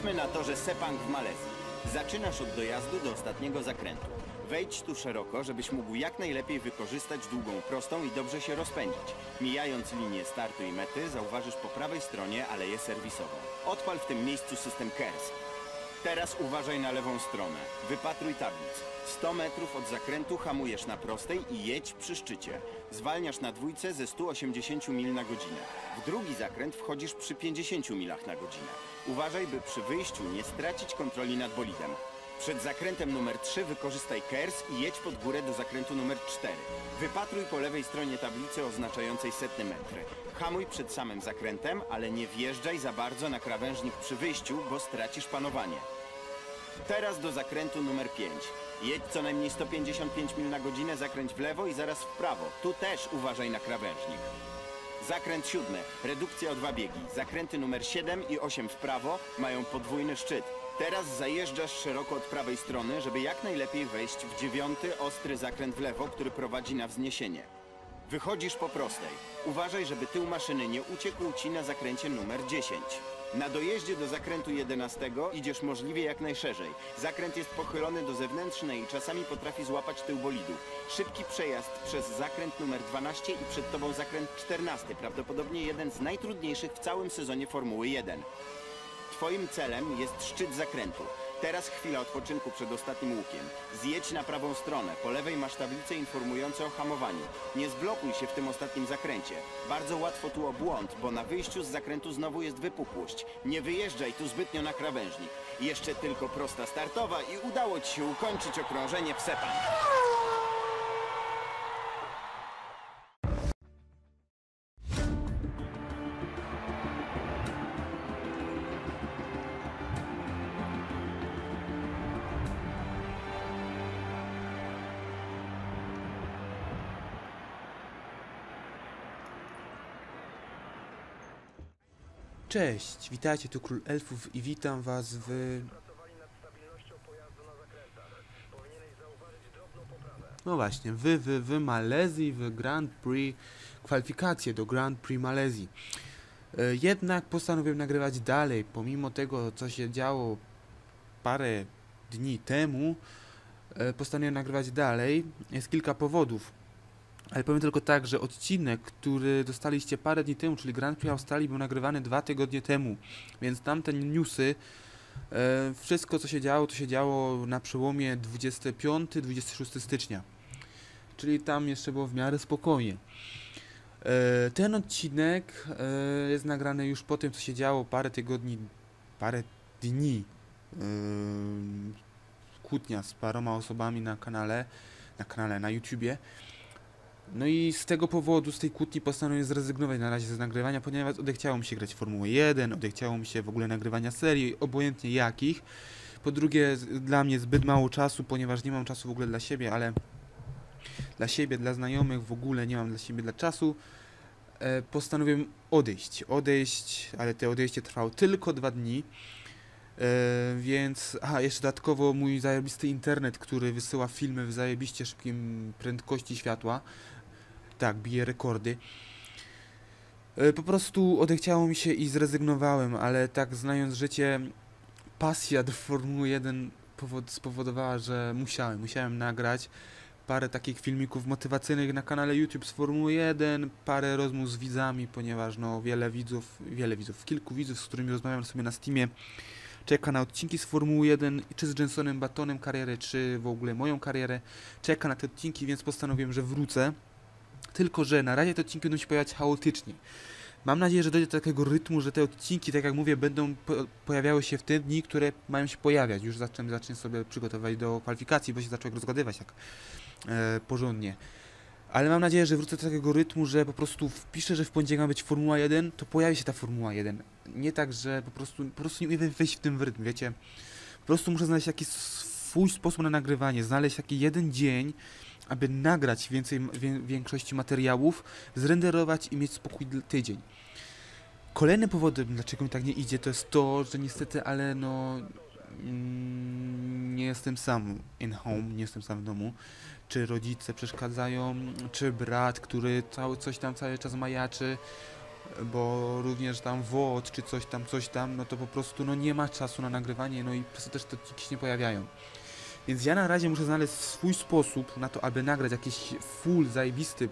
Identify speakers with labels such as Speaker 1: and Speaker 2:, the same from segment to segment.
Speaker 1: Jesteśmy na torze Sepang w Malezji. Zaczynasz od dojazdu do ostatniego zakrętu. Wejdź tu szeroko, żebyś mógł jak najlepiej wykorzystać długą prostą i dobrze się rozpędzić. Mijając linię startu i mety, zauważysz po prawej stronie aleję serwisową. Odpal w tym miejscu system KERS. Teraz uważaj na lewą stronę. Wypatruj tablic. 100 metrów od zakrętu hamujesz na prostej i jedź przy szczycie. Zwalniasz na dwójce ze 180 mil na godzinę. W drugi zakręt wchodzisz przy 50 milach na godzinę. Uważaj, by przy wyjściu nie stracić kontroli nad bolidem. Przed zakrętem numer 3 wykorzystaj KERS i jedź pod górę do zakrętu numer 4. Wypatruj po lewej stronie tablicy oznaczającej setne metry. Hamuj przed samym zakrętem, ale nie wjeżdżaj za bardzo na krawężnik przy wyjściu, bo stracisz panowanie. Teraz do zakrętu numer 5. Jedź co najmniej 155 mil na godzinę, zakręć w lewo i zaraz w prawo. Tu też uważaj na krawężnik. Zakręt siódmy. Redukcja o dwa biegi. Zakręty numer 7 i 8 w prawo mają podwójny szczyt. Teraz zajeżdżasz szeroko od prawej strony, żeby jak najlepiej wejść w dziewiąty ostry zakręt w lewo, który prowadzi na wzniesienie. Wychodzisz po prostej. Uważaj, żeby tył maszyny nie uciekł ci na zakręcie numer 10. Na dojeździe do zakrętu 11 idziesz możliwie jak najszerzej. Zakręt jest pochylony do zewnętrznej i czasami potrafi złapać tył bolidu. Szybki przejazd przez zakręt numer 12 i przed tobą zakręt 14, prawdopodobnie jeden z najtrudniejszych w całym sezonie Formuły 1. Twoim celem jest szczyt zakrętu. Teraz chwila odpoczynku przed ostatnim łukiem. Zjedź na prawą stronę. Po lewej masz tablicę informującą o hamowaniu. Nie zblokuj się w tym ostatnim zakręcie. Bardzo łatwo tu o błąd, bo na wyjściu z zakrętu znowu jest wypukłość. Nie wyjeżdżaj tu zbytnio na krawężnik. Jeszcze tylko prosta startowa i udało ci się ukończyć okrążenie w Sepang.
Speaker 2: Cześć, witajcie, tu Król Elfów i witam was w... No właśnie, wy, wy, wy Malezji, w Grand Prix, kwalifikacje do Grand Prix Malezji. E, Jednak postanowiłem nagrywać dalej, pomimo tego, co się działo parę dni temu, e, postanowiłem nagrywać dalej. Jest kilka powodów. Ale powiem tylko tak, że odcinek, który dostaliście parę dni temu, czyli Grand Prix Australii, był nagrywany dwa tygodnie temu, więc tamte newsy, e, wszystko co się działo, to się działo na przełomie 25-26 stycznia. Czyli tam jeszcze było w miarę spokojnie. E, ten odcinek e, jest nagrany już po tym, co się działo parę tygodni, parę dni. E, kłótnia z paroma osobami na kanale, na kanale, na YouTubie. No i z tego powodu, z tej kłótni postanowiłem zrezygnować na razie z nagrywania, ponieważ odechciało mi się grać Formułę 1, odechciało mi się w ogóle nagrywania serii, obojętnie jakich. Po drugie, dla mnie zbyt mało czasu, ponieważ nie mam czasu w ogóle dla siebie, ale dla siebie, dla znajomych w ogóle nie mam dla siebie dla czasu. E, postanowiłem odejść, odejść, ale to odejście trwało tylko dwa dni. E, więc, aha, jeszcze dodatkowo mój zajebisty internet, który wysyła filmy w zajebiście szybkim prędkości światła. Tak, bije rekordy. E, Po prostu odechciało mi się i zrezygnowałem, ale tak znając życie, pasja do Formuły 1 powod, spowodowała, że musiałem, musiałem nagrać parę takich filmików motywacyjnych na kanale YouTube z Formuły 1, parę rozmów z widzami, ponieważ no wiele widzów, wiele widzów, kilku widzów, z którymi rozmawiam sobie na Steamie, czeka na odcinki z Formuły 1, czy z Jensonem Batonem karierę, czy w ogóle moją karierę, czeka na te odcinki, więc postanowiłem, że wrócę. Tylko, że na razie te odcinki będą się pojawiać chaotycznie. Mam nadzieję, że dojdzie do takiego rytmu, że te odcinki, tak jak mówię, będą po pojawiały się w te dni, które mają się pojawiać. Już zacznę sobie przygotować do kwalifikacji, bo się zacząłem rozgadywać tak e, porządnie. Ale mam nadzieję, że wrócę do takiego rytmu, że po prostu wpiszę, że w poniedziałek ma być Formuła 1, to pojawi się ta Formuła 1. Nie tak, że po prostu, po prostu nie umiem wejść w tym rytm, wiecie. Po prostu muszę znaleźć jakiś swój sposób na nagrywanie, znaleźć taki jeden dzień, aby nagrać więcej, wię, większości materiałów, zrenderować i mieć spokój tydzień. Kolejnym powodem, dlaczego mi tak nie idzie, to jest to, że niestety, ale no mm, nie jestem sam in home, nie jestem sam w domu. Czy rodzice przeszkadzają, czy brat, który cały coś tam cały czas majaczy. bo również tam WOD czy coś tam, coś tam, no to po prostu no nie ma czasu na nagrywanie, no i po prostu też te odcinki się nie pojawiają. Więc ja na razie muszę znaleźć swój sposób na to, aby nagrać jakiś full zajebisty,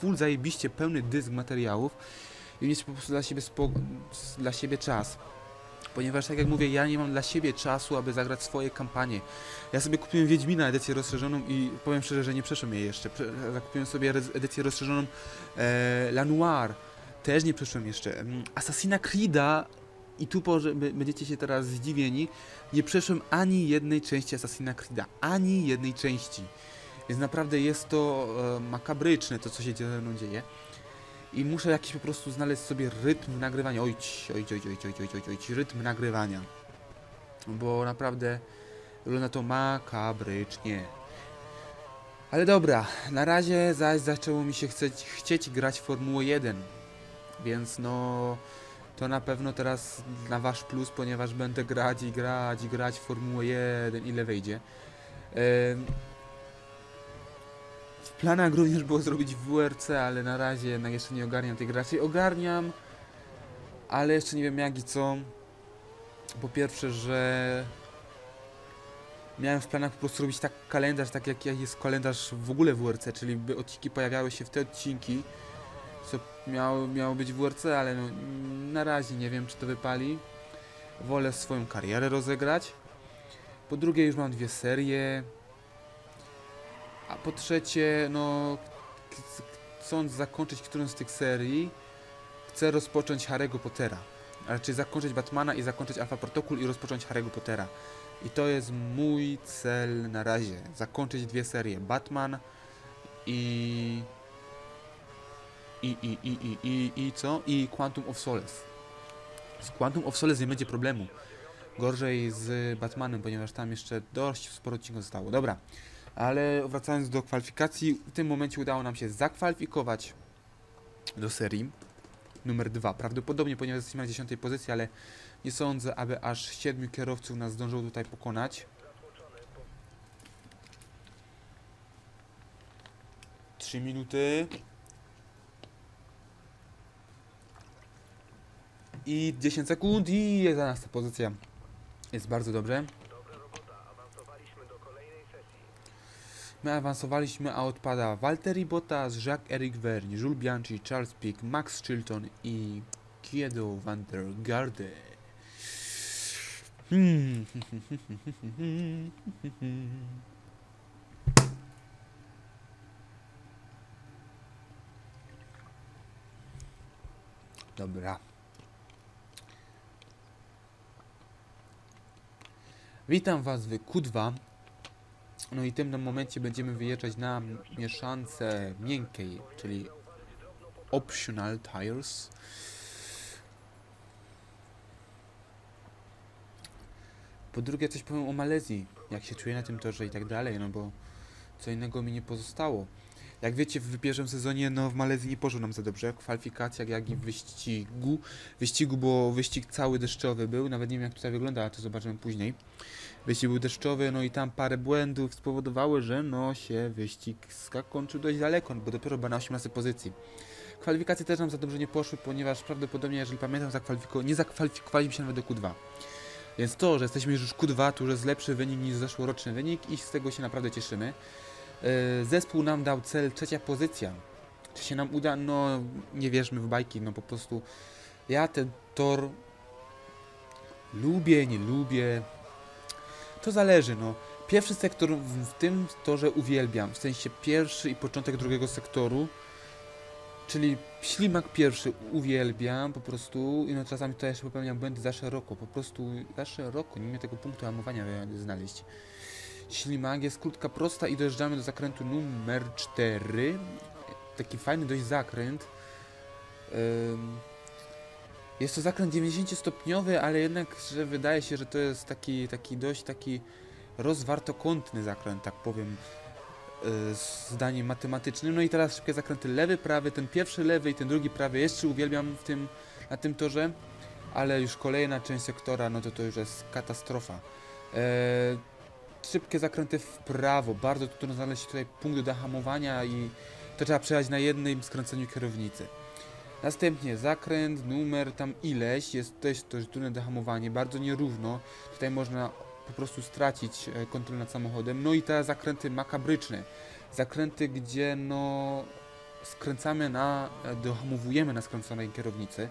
Speaker 2: full zajebiście pełny dysk materiałów i mieć po prostu dla siebie, dla siebie czas. Ponieważ tak jak mówię, ja nie mam dla siebie czasu, aby zagrać swoje kampanie. Ja sobie kupiłem Wiedźmina edycję rozszerzoną i powiem szczerze, że nie przeszłem jej jeszcze. Zakupiłem sobie rez- edycję rozszerzoną e, La Noire. Też nie przeszłem jeszcze. Mm, Assassina Creed'a i tu będziecie się teraz zdziwieni, nie przeszłem ani jednej części Assassina Creed'a. Ani jednej części. Więc naprawdę jest to e, makabryczne, to co się ze mną dzieje. I muszę jakiś po prostu znaleźć sobie rytm nagrywania. Ojć, ojć, ojć, ojć, ojć, ojć, ojć, rytm nagrywania. Bo naprawdę wygląda to makabrycznie. Ale dobra, na razie zaś zaczęło mi się chcieć, chcieć grać w Formułę 1. Więc no, to na pewno teraz na wasz plus, ponieważ będę grać i grać i grać w Formułę 1, ile wejdzie. W planach również było zrobić WRC, ale na razie jednak jeszcze nie ogarniam tej gry. Raczej ogarniam, ale jeszcze nie wiem jak i co. Po pierwsze, że miałem w planach po prostu robić tak kalendarz, tak jak jest kalendarz w ogóle w WRC, czyli by odcinki pojawiały się w te odcinki, co miało, miało być w WRC, ale no, na razie nie wiem czy to wypali. Wolę swoją karierę rozegrać. Po drugie już mam dwie serie. A po trzecie, no chcąc zakończyć którąś z tych serii, chcę rozpocząć Harry'ego Pottera. Raczej zakończyć Batmana i zakończyć Alpha Protocol i rozpocząć Harry'ego Pottera. I to jest mój cel na razie. Zakończyć dwie serie. Batman i... I, i, i, i, i, i co? I Quantum of Solace. Z Quantum of Solace nie będzie problemu. Gorzej z Batmanem, ponieważ tam jeszcze dość sporo odcinków zostało. Dobra, ale wracając do kwalifikacji, w tym momencie udało nam się zakwalifikować do serii numer dwa. Prawdopodobnie, ponieważ jesteśmy na 10 pozycji, ale nie sądzę, aby aż siedmiu kierowców nas zdążyło tutaj pokonać. Trzy minuty. I 10 sekund i 11 pozycja. Jest bardzo dobrze. My awansowaliśmy, a odpada Valtteri Bottas, Jacques-Eric Vergne, Jules Bianchi, Charles Pic, Max Chilton i Kiedo van der Garde. Hmm. Dobra. Witam Was w Q2. No i w tym momencie będziemy wyjeżdżać na mieszance miękkiej, czyli optional tires. Po drugie coś powiem o Malezji, jak się czuję na tym torze i tak dalej, no bo co innego mi nie pozostało. Jak wiecie, w pierwszym sezonie no w Malezji nie poszło nam za dobrze, w kwalifikacjach jak i w wyścigu. Wyścigu, bo wyścig cały deszczowy był, nawet nie wiem jak tutaj wygląda, ale to zobaczymy później. Wyścig był deszczowy, no i tam parę błędów spowodowały, że no się wyścig skończył dość daleko, bo dopiero była na 18 pozycji. Kwalifikacje też nam za dobrze nie poszły, ponieważ prawdopodobnie, jeżeli pamiętam, zakwalifiko- nie zakwalifikowaliśmy się nawet do Q2. Więc to, że jesteśmy już w Q2, to już jest lepszy wynik niż zeszłoroczny wynik i z tego się naprawdę cieszymy. Yy, Zespół nam dał cel trzecia pozycja. Czy się nam uda? No nie wierzmy w bajki, no po prostu ja ten tor lubię, nie lubię. To zależy, no. Pierwszy sektor w, w tym torze uwielbiam, w sensie pierwszy i początek drugiego sektoru. Czyli ślimak pierwszy uwielbiam po prostu i no czasami to jeszcze popełniam błędy za szeroko, po prostu za szeroko, nie umiem tego punktu hamowania znaleźć. Ślimak jest krótka, prosta i dojeżdżamy do zakrętu numer 4. Taki fajny dość zakręt. Jest to zakręt 90-stopniowy, ale jednak, że wydaje się, że to jest taki, taki dość taki rozwartokątny zakręt, tak powiem, yy, zdaniem matematycznym. No i teraz szybkie zakręty lewy, prawy, ten pierwszy lewy i ten drugi prawy jeszcze uwielbiam w tym, na tym torze, ale już kolejna część sektora, no to to już jest katastrofa. Eee, szybkie zakręty w prawo, bardzo trudno znaleźć tutaj punkt do hamowania i to trzeba przejechać na jednym skręceniu kierownicy. Następnie zakręt, numer tam ileś, jest też to trudne do hamowanie, bardzo nierówno. Tutaj można po prostu stracić e, kontrolę nad samochodem. No i te zakręty makabryczne. Zakręty, gdzie no skręcamy na, e, dohamowujemy na skręconej kierownicy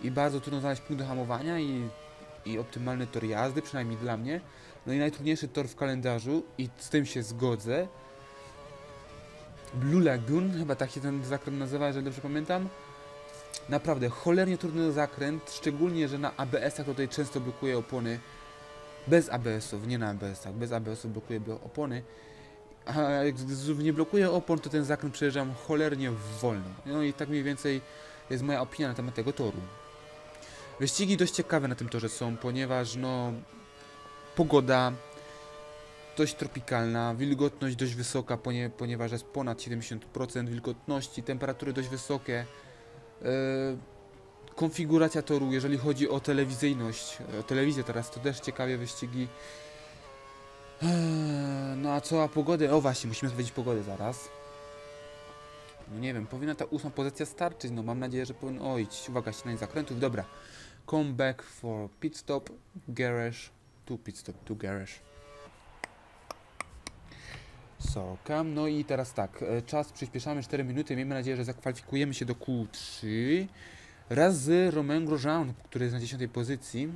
Speaker 2: i bardzo trudno znaleźć punkt do hamowania i, i optymalny tor jazdy, przynajmniej dla mnie. No i najtrudniejszy tor w kalendarzu i z tym się zgodzę. Blue Lagoon, chyba tak się ten zakręt nazywa, jeżeli dobrze pamiętam. Naprawdę, cholernie trudny zakręt, szczególnie, że na ABS-ach tutaj często blokuje opony. Bez ABS-ów, nie na ABS-ach, bez ABS-ów blokuje blo- opony. A jak nie blokuje opon, to ten zakręt przejeżdżam cholernie wolno. No i tak mniej więcej jest moja opinia na temat tego toru. Wyścigi dość ciekawe na tym torze są, ponieważ no pogoda dość tropikalna, wilgotność dość wysoka, ponie, ponieważ jest ponad 70% wilgotności, temperatury dość wysokie. Yy, konfiguracja toru, jeżeli chodzi o telewizyjność, o telewizję teraz, to też ciekawie wyścigi. Eee, No a co a pogodę? O właśnie, musimy sprawdzić pogodę zaraz. No nie wiem, powinna ta ósma pozycja starczyć, no mam nadzieję, że powinno... Oj, uwaga, ścinanie zakrętów, dobra. Come back for pit stop, garage, to pit stop, to garage. Sorkam, no i teraz tak, e, czas przyspieszamy 4 minuty, miejmy nadzieję, że zakwalifikujemy się do Q3 raz z Romain Grosjean, który jest na 10 pozycji.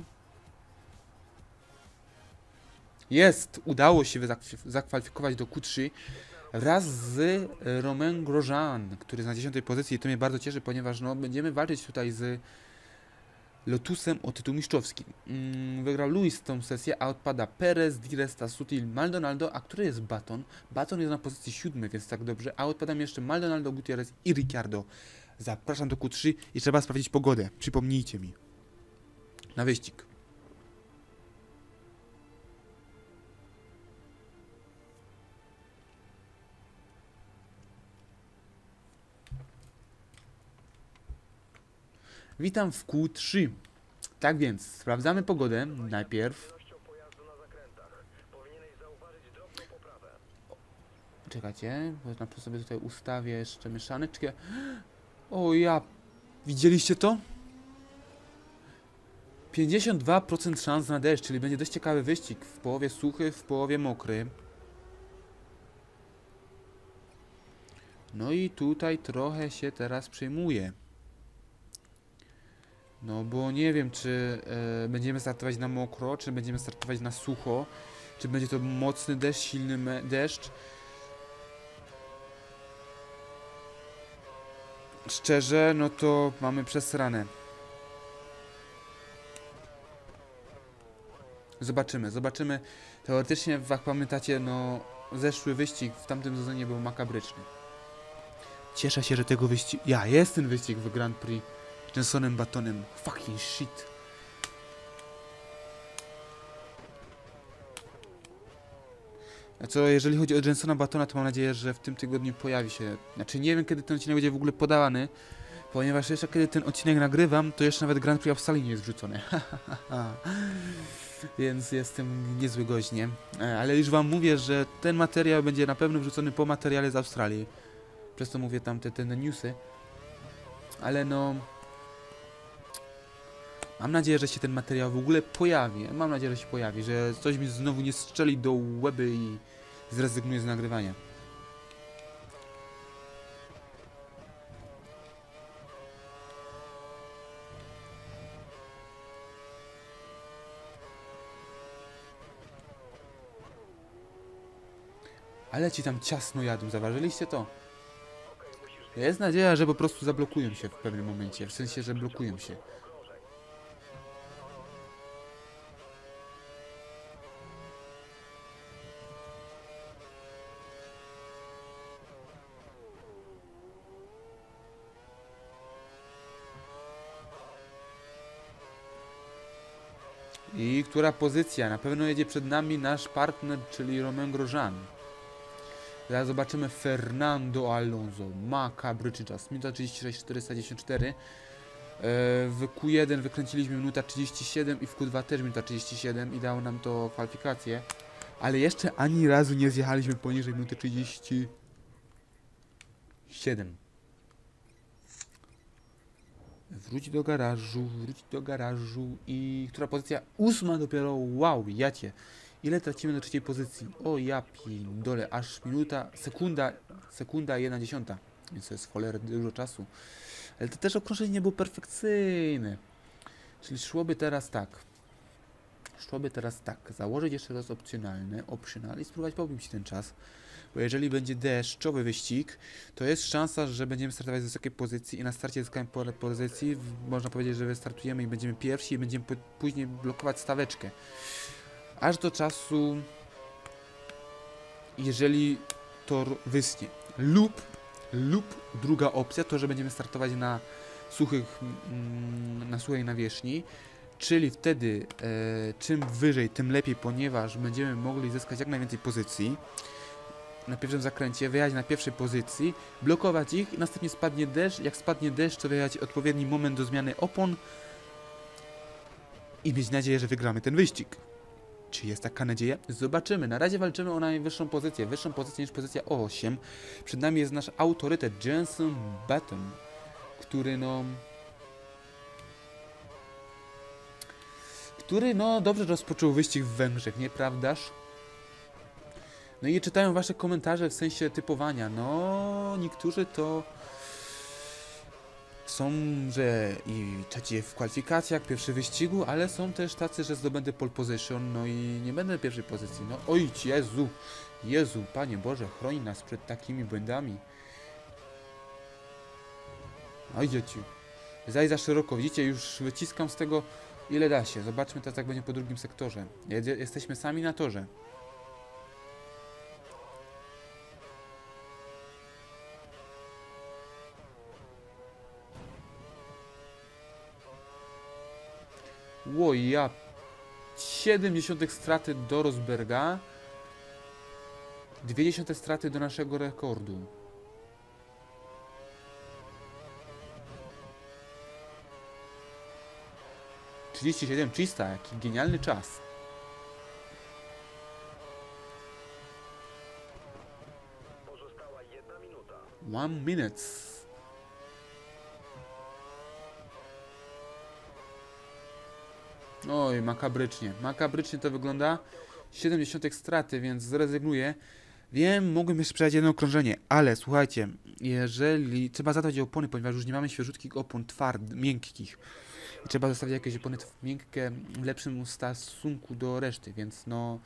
Speaker 2: Jest! Udało się zakw- zakwalifikować do Q3 wraz z e, Romain Grosjean, który jest na 10 pozycji i to mnie bardzo cieszy, ponieważ no, będziemy walczyć tutaj z Lotusem o tytuł mistrzowski. Mm, wygrał Luis tą sesję, a odpada Perez, Di Resta, Sutil, Maldonado, a który jest Baton? Baton jest na pozycji 7, więc tak dobrze, a odpada mi jeszcze Maldonado, Gutierrez i Ricciardo. Zapraszam do Q3 i trzeba sprawdzić pogodę. Przypomnijcie mi. Na wyścig. Witam w Q3. Tak więc, sprawdzamy pogodę najpierw. Czekajcie, bo sobie tutaj ustawię jeszcze mieszaneczkę. O ja, widzieliście to? 52% szans na deszcz, czyli będzie dość ciekawy wyścig. W połowie suchy, w połowie mokry. No i tutaj trochę się teraz przejmuję. No bo nie wiem, czy e, będziemy startować na mokro, czy będziemy startować na sucho, czy będzie to mocny deszcz, silny deszcz. Szczerze, no to mamy przesrane. Zobaczymy, zobaczymy. Teoretycznie, jak pamiętacie, no zeszły wyścig w tamtym sezonie był makabryczny. Cieszę się, że tego wyścigu... Ja, jest ten wyścig w Grand Prix. Jensonem Batonem. Fucking shit. A co, jeżeli chodzi o Jensona Batona, to mam nadzieję, że w tym tygodniu pojawi się. Znaczy, nie wiem, kiedy ten odcinek będzie w ogóle podawany, ponieważ jeszcze kiedy ten odcinek nagrywam, to jeszcze nawet Grand Prix Australii nie jest wrzucony. Więc jestem niezły goźnie. Ale już wam mówię, że ten materiał będzie na pewno wrzucony po materiale z Australii. Przez to mówię tam te, te newsy. Ale no... Mam nadzieję, że się ten materiał w ogóle pojawi. Mam nadzieję, że się pojawi, że coś mi znowu nie strzeli do łeby i zrezygnuję z nagrywania. Ale ci tam ciasno jadą, zauważyliście to? Jest nadzieja, że po prostu zablokują się w pewnym momencie, w sensie, że blokują się. I która pozycja? Na pewno jedzie przed nami nasz partner, czyli Romain Grosjean. Zaraz zobaczymy Fernando Alonso. Makabryczny czas. Minuta 36, 494. E, W Q1 wykręciliśmy minuta 37 i w Q2 też minuta 37 i dało nam to kwalifikację. Ale jeszcze ani razu nie zjechaliśmy poniżej minuty 37. wróć do garażu, wróć do garażu i która pozycja? Ósma dopiero, wow, jacie. Ile tracimy do trzeciej pozycji? O ja dole, aż minuta, sekunda, sekunda jedna dziesiąta. Więc to jest cholernie dużo czasu. Ale to też okrążenie nie było perfekcyjne. Czyli szłoby teraz tak. Szłoby teraz tak. Założyć jeszcze raz opcjonalny, optional i spróbować pobić ten czas. Bo jeżeli będzie deszczowy wyścig, to jest szansa, że będziemy startować z wysokiej pozycji i na starcie zyskamy pole pozycji. Można powiedzieć, że wystartujemy i będziemy pierwsi i będziemy później blokować staweczkę. Aż do czasu, jeżeli tor wyschnie. Lub, lub druga opcja, to że będziemy startować na suchych, mm, na suchej nawierzchni. Czyli wtedy e, czym wyżej, tym lepiej, ponieważ będziemy mogli zyskać jak najwięcej pozycji na pierwszym zakręcie, wyjechać na pierwszej pozycji, blokować ich i następnie spadnie deszcz. Jak spadnie deszcz, to wyjechać odpowiedni moment do zmiany opon i mieć nadzieję, że wygramy ten wyścig. Czy jest taka nadzieja? Zobaczymy. Na razie walczymy o najwyższą pozycję, wyższą pozycję niż pozycja O8. Przed nami jest nasz autorytet Jenson Button, który no... Który no dobrze rozpoczął wyścig w Węgrzech, nieprawdaż? No i czytają wasze komentarze w sensie typowania. No, niektórzy to są, że i trzeci w kwalifikacjach, pierwszy wyścigu, ale są też tacy, że zdobędę pole position, no i nie będę pierwszej pozycji. No oj, Jezu, Jezu, Panie Boże, chroni nas przed takimi błędami. Oj, dzieci. Zaj za szeroko, widzicie, już wyciskam z tego ile da się. Zobaczmy teraz, jak będzie po drugim sektorze. Jesteśmy sami na torze. Ło, ja... 70 straty do Rosberga. 20 straty do naszego rekordu. Trzydzieści siedem czysta, jaki genialny czas.
Speaker 3: Pozostała jedna minuta.
Speaker 2: One minutes. Oj, makabrycznie. Makabrycznie to wygląda. 70 straty, więc zrezygnuję. Wiem, mogłem jeszcze przejechać jedno okrążenie, ale słuchajcie, jeżeli trzeba zadać opony, ponieważ już nie mamy świeżutkich opon twardych, miękkich. I trzeba zostawić jakieś opony miękkie w lepszym stosunku do reszty, więc no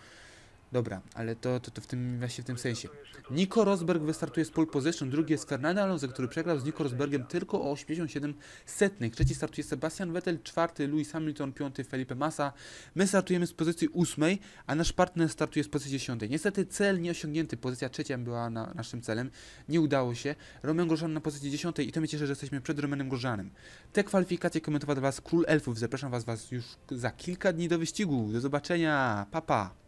Speaker 2: dobra, ale to, to, to w tym właśnie w tym sensie. Nico Rosberg wystartuje z pole position, drugi jest Fernando Alonso, który przegrał z Nico Rosbergiem tylko o 87 setnych. Trzeci startuje Sebastian Vettel, czwarty Lewis Hamilton, piąty Felipe Massa. My startujemy z pozycji ósmej, a nasz partner startuje z pozycji dziesiątej. Niestety cel nie osiągnięty, pozycja trzecia była na, naszym celem, nie udało się. Roman Grosjean na pozycji dziesiątej i to mnie cieszy, że jesteśmy przed Romanem Grosjeanem. Te kwalifikacje komentował dla Was Król Elfów. Zapraszam Was, was już za kilka dni do wyścigu. Do zobaczenia, papa. Pa.